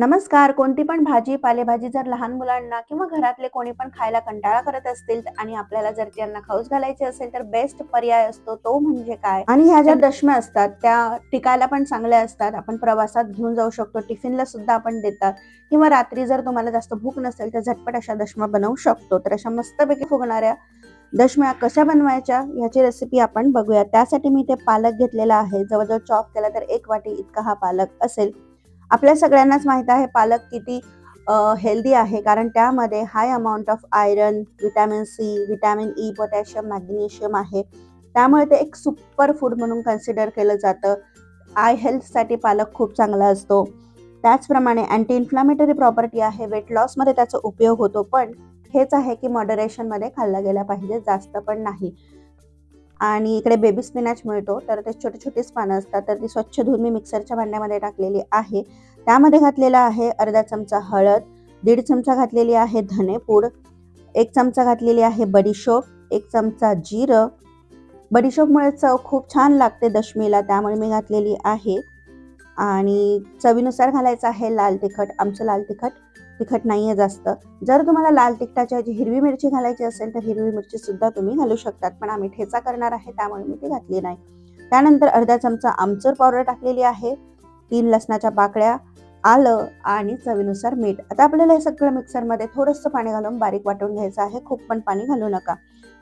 नमस्कार. कोणती पण भाजी पालेभाजी जर लहान मुलांना किंवा घरातले कोणी पण खायला कंटाळा करत असतील आणि आपल्याला जर त्यांना खाऊस घालायचे असेल तर बेस्ट पर्याय असतो तो म्हणजे काय? आणि ह्या ज्या दशम्या असतात त्या टिकायला पण चांगल्या असतात. आपण प्रवासात घेऊन जाऊ शकतो टिफिनला सुद्धा आपण देतात. किंवा रात्री जर तुम्हाला जास्त भूक नसेल तर झटपट अशा दशम्या बनवू शकतो. तर अशा मस्तपैकी फुगणाऱ्या दशम्या कशा बनवायच्या याची रेसिपी आपण बघूया. त्यासाठी मी ते पालक घेतलेला आहे. जवळजवळ चॉप केला तर एक वाटी इतका हा पालक असेल. आपल्या सगळ्यांनाच माहीत आहे पालक किती हेल्दी आहे. कारण त्यामध्ये high amount of iron vitamin C vitamin E potassium magnesium आहे. त्यामुळे ते एक सुपर फूड म्हणून कन्सिडर केलं जातं. आय हेल्थसाठी पालक खूप चांगला असतो. त्याचप्रमाणे अँटी इन्फ्लामेटरी प्रॉपर्टी आहे वेट लॉसमध्ये त्याचा उपयोग होतो. पण हेच आहे की मॉडरेशनमध्ये खाल्ला गेला पाहिजे. जास्त पण नाही. आणि इकडे बेबी स्पिनॅच मिळतो. तर ते छोटे छोटेच पानं असतात. तर ती स्वच्छ धुवून मी मिक्सरच्या भांड्यामध्ये टाकलेली आहे. त्यामध्ये घातलेला आहे अर्धा चमचा हळद दीड चमचा घातलेली आहे धनेपूड एक चमचा घातलेली आहे बडीशोप एक चमचा जिरं. बडीशोपमुळे चव खूप छान लागते दशमीला त्यामुळे मी घातलेली आहे. आणि चवीनुसार घालायचं आहे लाल तिखट आमचं लाल तिखट. तिखट नाही आहे जास्त. जर तुम्हाला लाल तिखटाच्या ऐवजी हिरवी मिरची घालायची असेल तर हिरवी मिरची सुद्धा तुम्ही घालू शकतात. पण आम्ही ठेचा करणार आहे त्यामुळे मी ती घातली नाही. त्यानंतर अर्धा चमचा आमचूर पावडर टाकलेली आहे. तीन लसणाच्या पाकळ्या आलं आणि चवीनुसार मीठ. आता आपल्याला हे सगळं मिक्सरमध्ये थोडंसं पाणी घालून बारीक वाटून घ्यायचं आहे. खूप पण पाणी घालू नका.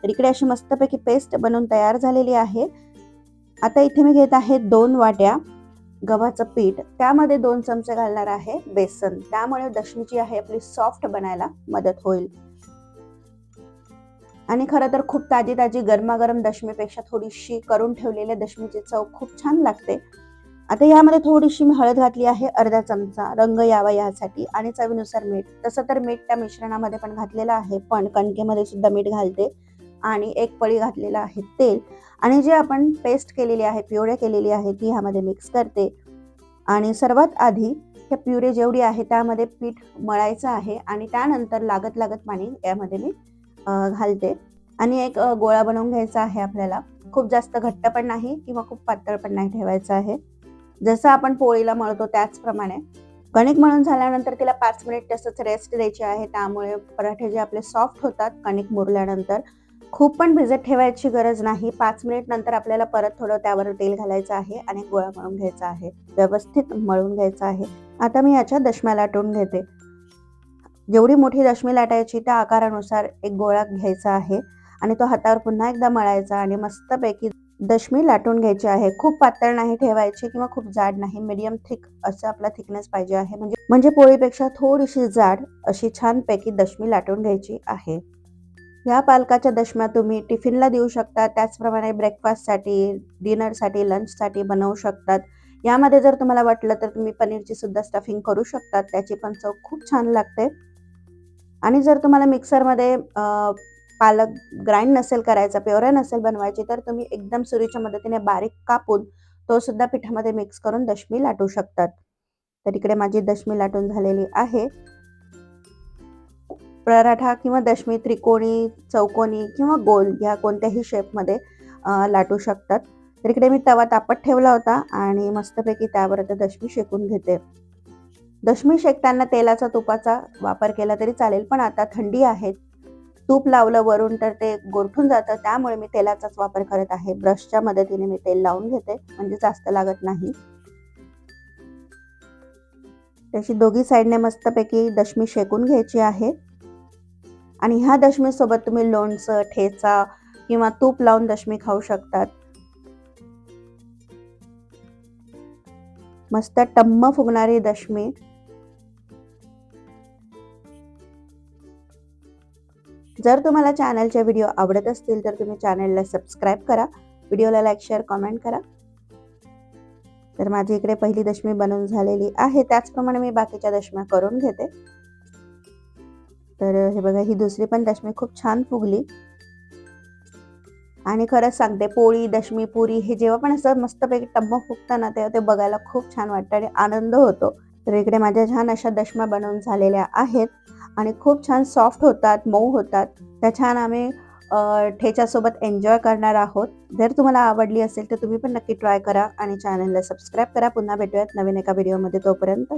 तर इकडे अशी मस्तपैकी पेस्ट बनवून तयार झालेली आहे. आता इथे मी घेत आहे दोन वाट्या गव्हाचं पीठ त्यामध्ये दोन चमचे घालणार आहे बेसन. त्यामुळे दशमी जी आहे आपली सॉफ्ट बनायला मदत होईल. आणि खरं तर खूप ताजी ताजी गरमागरम दशमीपेक्षा थोडीशी करून ठेवलेल्या दशमीची चव खूप छान लागते. आता यामध्ये थोडीशी मी हळद घातली आहे अर्धा चमचा रंग यावा यासाठी आणि चवीनुसार मीठ. तसं तर मीठ त्या मिश्रणामध्ये पण घातलेलं आहे पण कणकेमध्ये सुद्धा मीठ घालते. आणि एक पळी घातलेला आहे तेल. आणि जे आपण पेस्ट केलेली आहे प्युरे केलेली आहे ती ह्यामध्ये मिक्स करते. आणि सर्वात आधी हे प्युरे जेवढी आहे त्यामध्ये पीठ मळायचं आहे आणि त्यानंतर लागत लागत पाणी यामध्ये मी घालते. आणि एक गोळा बनवून घ्यायचा आहे आपल्याला. खूप जास्त घट्ट पण नाही किंवा खूप पातळ पण नाही ठेवायचं आहे. जसं आपण पोळीला मळतो त्याचप्रमाणे. कणिक मळून झाल्यानंतर तिला पाच मिनिट तसंच रेस्ट द्यायची आहे. त्यामुळे पराठे जे आपले सॉफ्ट होतात कणिक मुरल्यानंतर खूप पण भिजत ठेवायची गरज नाही. पाच मिनिट नंतर आपल्याला परत थोडं त्यावर तेल घालायचं आहे आणि गोळा मळून घ्यायचा आहे. व्यवस्थित मळून घ्यायचा आहे. आता मी याच्या दशम्या लाटून घेते. जेवढी मोठी दशमी लाटायची त्या आकारानुसार एक गोळा घ्यायचा आहे आणि तो हातावर पुन्हा एकदा मळायचा आणि मस्तपैकी दशमी लाटून घ्यायची आहे. खूप पातळ नाही ठेवायची किंवा खूप जाड नाही. मीडियम थिक असं आपला थिकनेस पाहिजे आहे. म्हणजे म्हणजे पोळीपेक्षा थोडीशी जाड अशी छानपैकी दशमी लाटून घ्यायची आहे. ह्या पालकाच्या दशम्या तुम्ही टिफिनला देऊ शकता त्याचप्रमाणे ब्रेकफास्टसाठी डिनरसाठी लंचसाठी बनवू शकतात. यामध्ये जर तुम्हाला वाटलं तर तुम्ही पनीरची सुद्धा स्टफिंग करू शकतात त्याची पण चव खूप छान लागते. आणि जर तुम्हाला मिक्सरमध्ये पालक ग्राइंड नसेल करायचा प्युरे नसेल बनवायची तर तुम्ही एकदम सुरीच्या मदतीने बारीक कापून तो सुद्धा पिठामध्ये मिक्स करून दशमी लाटू शकतात. तर इकडे माझी दशमी लाटून झालेली आहे. पराठा किंवा दशमी त्रिकोणी चौकोनी किंवा गोल या कोणत्याही शेपमध्ये लाटू शकतात. तर इकडे मी तवा तापत ठेवला होता आणि मस्तपैकी त्यावर आता दशमी शेकून घेते. दशमी शेकताना तेलाचा तुपाचा वापर केला तरी चालेल पण आता थंडी आहे. तूप लावलं वरून तर ते गोरठून जातं त्यामुळे मी तेलाचाच वापर करत आहे. ब्रशच्या मदतीने मी तेल लावून घेते म्हणजे जास्त लागत नाही. त्याची दोघी साईडने मस्तपैकी दशमी शेकून घ्यायची आहे. आणि ह्या दशमी सोबत तुम्ही लोणचं ठेचा किंवा तूप लावून दशमी खाऊ शकतात. मस्त टम्म फुगणारी दशमी. जर तुम्हाला चॅनलचे व्हिडिओ आवडत असतील तर तुम्ही चॅनलला सबस्क्राईब करा. व्हिडिओला लाईक शेअर कॉमेंट करा. तर माझी इकडे पहिली दशमी बनवून झालेली आहे. त्याचप्रमाणे मी बाकीच्या दशम्या करून घेते. तर हे बघा ही दुसरी पण दशमी खूप छान फुगली. आणि खरंच सांगते पोळी दशमी पुरी हे जेव्हा पण असं मस्तपैकी टब्ब फुगतं ना तेव्हा ते बघायला खूप छान वाटतं आणि आनंद होतो. तर इकडे माझ्या छान अशा दशम्या बनवून झालेल्या आहेत आणि खूप छान सॉफ्ट होतात मऊ होतात. त्या छान आम्ही ठेच्यासोबत एन्जॉय करणार आहोत. जर तुम्हाला आवडली असेल तर तुम्ही पण नक्की ट्राय करा आणि चॅनलला सबस्क्राईब करा. पुन्हा भेटूयात नवीन एका व्हिडिओमध्ये तोपर्यंत